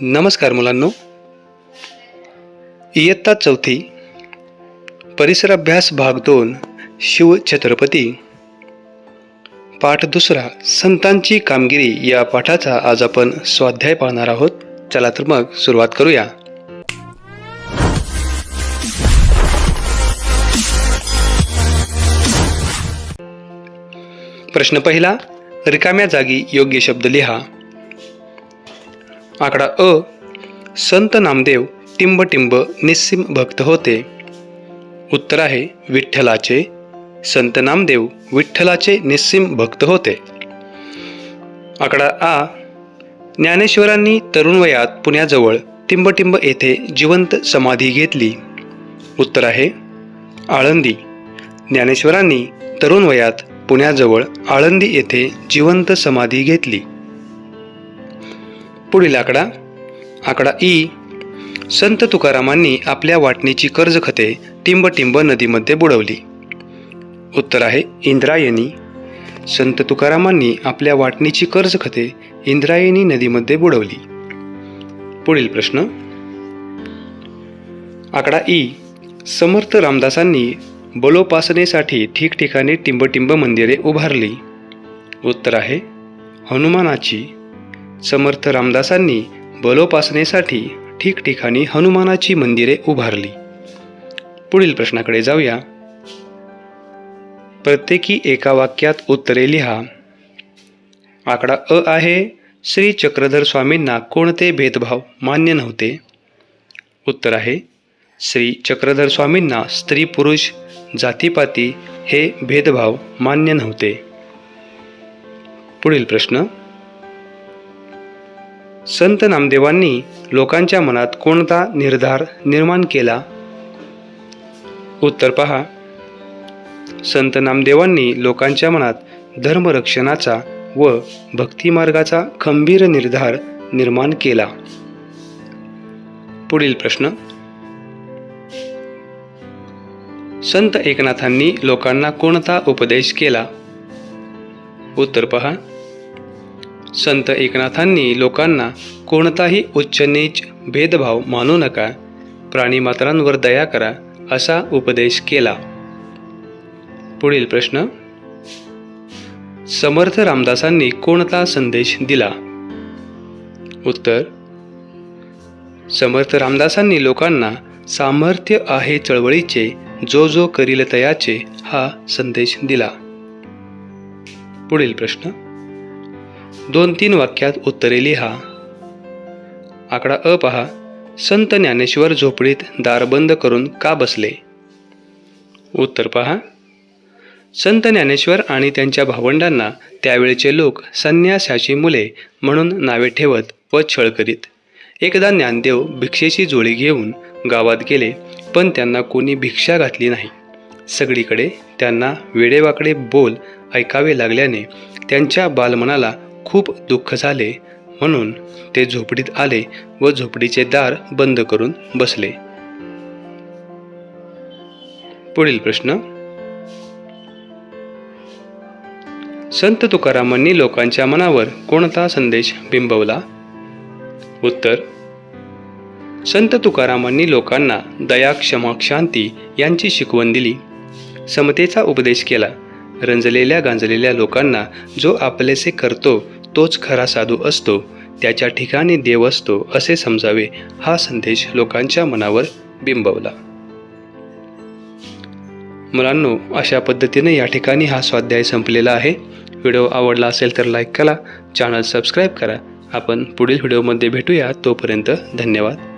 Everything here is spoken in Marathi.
नमस्कार मुलांनो. इयत्ता चौथी परिसराभ्यास भाग दोन शिव छत्रपती. पाठ दुसरा संतांची कामगिरी या पाठाचा आज आपण स्वाध्याय पाहणार आहोत. चला तर मग सुरुवात करूया. प्रश्न पहिला रिकाम्या जागी योग्य शब्द लिहा. आकडा अ. संत नामदेव टिंबटिंब निस्सिम भक्त होते. उत्तर आहे विठ्ठलाचे. संत नामदेव विठ्ठलाचे निस्सिम भक्त होते. आकडा आ. ज्ञानेश्वरांनी तरुण वयात पुण्याजवळ टिंबटिंब येथे जिवंत समाधी घेतली. उत्तर आहे आळंदी. ज्ञानेश्वरांनी तरुण वयात पुण्याजवळ आळंदी येथे जिवंत समाधी घेतली. पुढील आकडा आकडा ई. संत तुकारामांनी आपल्या वाटणीची कर्ज खते टिंबटिंब नदीमध्ये बुडवली. उत्तर आहे इंद्रायणी. संत तुकारामांनी आपल्या वाटणीची कर्ज खते इंद्रायणी नदीमध्ये बुडवली. पुढील प्रश्न. आकडा ई. समर्थ रामदासांनी बलोपासनेसाठी ठिकठिकाणी टिंबटिंब मंदिरे उभारली. उत्तर आहे हनुमानाची. समर्थ रामदासांनी बलोपासनेसाठी ठिकठिकाणी हनुमानाची मंदिरे उभारली. पुढील प्रश्नाकडे जाऊया. प्रत्येकी एका वाक्यात उत्तरे लिहा. आकडा अ आहे श्री चक्रधर स्वामींना कोणते भेदभाव मान्य नव्हते? उत्तर आहे श्री चक्रधर स्वामींना स्त्री पुरुष जातीपाती हे भेदभाव मान्य नव्हते. पुढील प्रश्न संत नामदेवांनी लोकांच्या मनात कोणता निर्धार निर्माण केला? उत्तर पहा. संत नामदेवांनी लोकांच्या मनात धर्मरक्षणाचा व भक्तिमार्गाचा खंबीर निर्धार निर्माण केला. पुढील प्रश्न. संत एकनाथांनी लोकांना कोणता उपदेश केला? उत्तर पहा. संत एकनाथांनी लोकांना कोणताही उच्च नीच भेदभाव मानू नका. प्राणीमात्रांवर दया करा असा उपदेश केला. पुढील प्रश्न. समर्थ रामदासांनी कोणता संदेश दिला? उत्तर. समर्थ रामदासांनी लोकांना सामर्थ्य आहे चळवळीचे जो जो करील तयाचे हा संदेश दिला. पुढील प्रश्न. दोन तीन वाक्यात उत्तरे लिहा. आकडा अ पहा. संत ज्ञानेश्वर झोपडीत दार बंद करून का बसले? उत्तर पहा. संत ज्ञानेश्वर आणि त्यांच्या भावंडांना त्यावेळचे लोक संन्यासाची मुले म्हणून नावे ठेवत व छळ करीत. एकदा ज्ञानदेव भिक्षेची जोळी घेऊन गावात गेले पण त्यांना कोणी भिक्षा घातली नाही. सगळीकडे त्यांना वेडेवाकडे बोल ऐकावे लागल्याने त्यांच्या बालमनाला खूप दुःख झाले म्हणून ते झोपडीत आले व झोपडीचे दार बंद करून बसले. पुढील प्रश्न. संत तुकारामांनी लोकांच्या मनावर कोणता संदेश बिंबवला? उत्तर. संत तुकारामांनी लोकांना दया क्षमा शांती यांची शिकवण दिली. समतेचा उपदेश केला. रंजलेल्या गांजलेल्या लोकांना जो आपलेसे करतो तोच खरा साधू असतो. त्याच्या ठिकाणी देव असतो असे समजावे हा संदेश लोकांच्या मनावर बिंबवला. मुलांनो अशा पद्धतीने या ठिकाणी हा स्वाध्याय संपलेला आहे. व्हिडिओ आवडला असेल तर लाईक करा चॅनल सबस्क्राईब करा. आपण पुढील व्हिडिओमध्ये भेटूया. तोपर्यंत धन्यवाद.